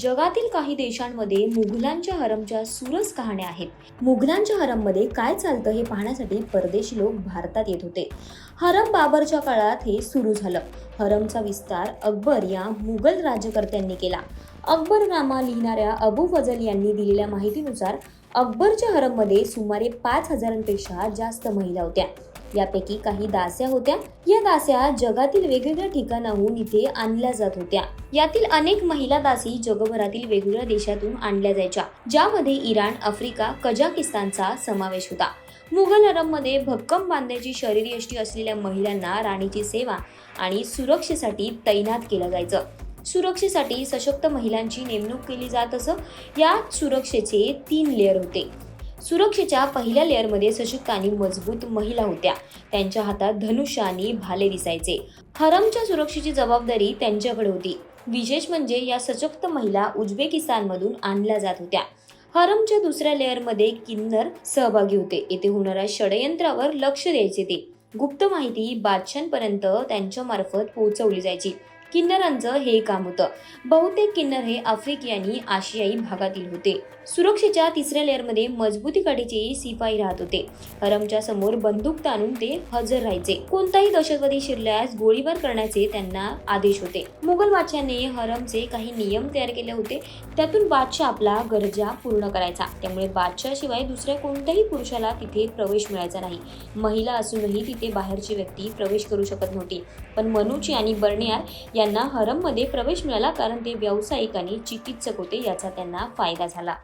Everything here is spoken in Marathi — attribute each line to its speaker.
Speaker 1: जगातील काही देशांमध्ये मुघलांच्या हरमच्या सुरस कहाण्या आहेत. मुघलांच्या हरममध्ये काय चालतं हे पाहण्यासाठी परदेशी लोक भारतात येत होते. हरम बाबरच्या काळात हे सुरू झालं. हरमचा विस्तार अकबर या मुघल राज्यकर्त्यांनी केला. अकबरनामा लिहिणाऱ्या अबू फजल यांनी दिलेल्या माहितीनुसार अकबरच्या हरममध्ये सुमारे पाच हजारांपेक्षा जास्त महिला होत्या. यापैकी काही दास्या होत्या. या दास्या जगातील वेगवेगळ्या ठिकाणाहून इथे आणल्या जात होत्या. यातील अनेक महिला दासी जगभरातील वेगवेगळ्या देशातून आणल्या जायच्या ज्यामध्ये इराण आफ्रिका कजाकिस्तानचा समावेश होता. मुघल हरममध्ये भक्कम बांधण्याची शरीरयष्टी असलेल्या महिलांना राणीची सेवा आणि सुरक्षेसाठी तैनात केलं जायचं. सुरक्षेसाठी सशक्त महिलांची नेमणूक केली जात असं या सुरक्षेचे तीन लेअर होते. सुरक्षेच्या पहिल्या लेअरमध्ये सशक्त आणि मजबूत महिला होत्या. त्यांच्या हातात धनुष्य आणि भाले दिसायचे. हरमच्या सुरक्षेची जबाबदारी त्यांच्याकडे होती. विशेष म्हणजे या सशक्त महिला उझबेकिस्तानमधून आणल्या जात होत्या. हरमच्या दुसऱ्या लेअरमध्ये किन्नर सहभागी होते. येथे होणाऱ्या षडयंत्रावर लक्ष द्यायचे ते. गुप्त माहिती बादशांपर्यंत त्यांच्यामार्फत पोहोचवली जायची. किन्नरांचं हे काम होतं. बहुतेक किन्नर हे आफ्रिकी आणि आशियाई भागातील होते. सुरक्षेच्या तिसऱ्या लेअरमध्ये मजबूती काठीचे सिपाही राहत होते. हरमच्या समोर बंदूक ताणून ते हजर राहायचे. कोणताही दहशतवादी शिरल्यास गोळीबार करण्याचे त्यांना आदेश होते. मुघल बादशाने हरमचे काही नियम तयार केले होते. त्यातून बादशाह आपला गरजा पूर्ण करायचा. त्यामुळे बादशाशिवाय दुसऱ्या कोणत्याही पुरुषाला तिथे प्रवेश मिळायचा नाही. महिला असूनही तिथे बाहेरची व्यक्ती प्रवेश करू शकत नव्हती. पण मनुची आणि बर्णियार यांना हरममध्ये प्रवेश मिळाला कारण ते व्यावसायिक आणि चिकित्सक होते याचा त्यांना फायदा झाला.